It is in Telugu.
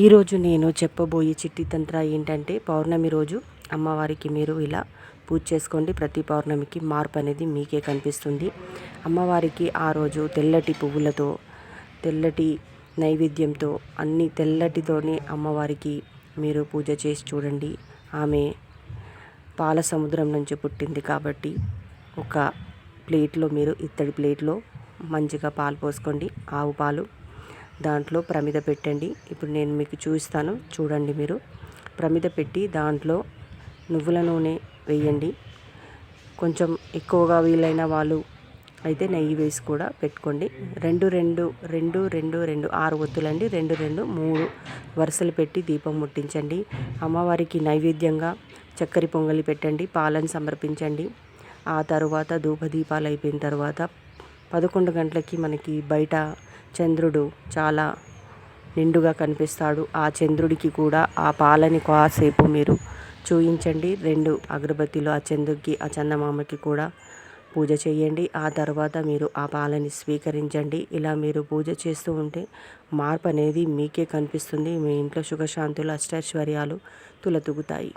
ఈరోజు నేను చెప్పబోయే చిట్టి తంత్ర ఏంటంటే పౌర్ణమి రోజు అమ్మవారికి మీరు ఇలా పూజ చేసుకోండి. ప్రతి పౌర్ణమికి మార్పు అనేది మీకే కనిపిస్తుంది. అమ్మవారికి ఆ రోజు తెల్లటి పువ్వులతో తెల్లటి నైవేద్యంతో అన్ని తెల్లటితోనే అమ్మవారికి మీరు పూజ చేసి చూడండి. ఆమె పాల సముద్రం నుంచి పుట్టింది కాబట్టి ఒక ప్లేట్లో మీరు ఇత్తడి ప్లేట్లో మంచిగా పాలు పోసుకోండి. ఆవు పాలు దాంట్లో ప్రమిద పెట్టండి. ఇప్పుడు నేను మీకు చూపిస్తాను. చూడండి మీరు. ప్రమిద పెట్టి దాంట్లో నువ్వుల నూనె వేయండి. కొంచెం ఎక్కువగా వీలైన వాళ్ళు అయితే నెయ్యి వేసి కూడా పెట్టుకోండి. రెండు రెండు రెండు రెండు రెండు ఆరు ఒత్తులండి. రెండు రెండు మూడు వరుసలు పెట్టి దీపం ముట్టించండి. అమ్మవారికి నైవేద్యంగా చక్కెర పొంగలి పెట్టండి. పాలను సమర్పించండి. ఆ తర్వాత ధూపదీపాలు అయిపోయిన తర్వాత పదకొండు గంటలకి మనకి బయట చంద్రుడు చాలా నిండుగా కనిపిస్తాడు. ఆ చంద్రుడికి కూడా ఆ పాలని కాసేపు మీరు చూయించండి. రెండు అగరబత్తిలు ఆ చంద్రుడికి ఆ చందమామకి కూడా పూజ చేయండి. ఆ తర్వాత మీరు ఆ పాలని స్వీకరించండి. ఇలా మీరు పూజ చేస్తూ ఉంటే మార్పు అనేది మీకే కనిపిస్తుంది. మీ ఇంట్లో సుఖశాంతులు అష్టైశ్వర్యాలు తులతుగుతాయి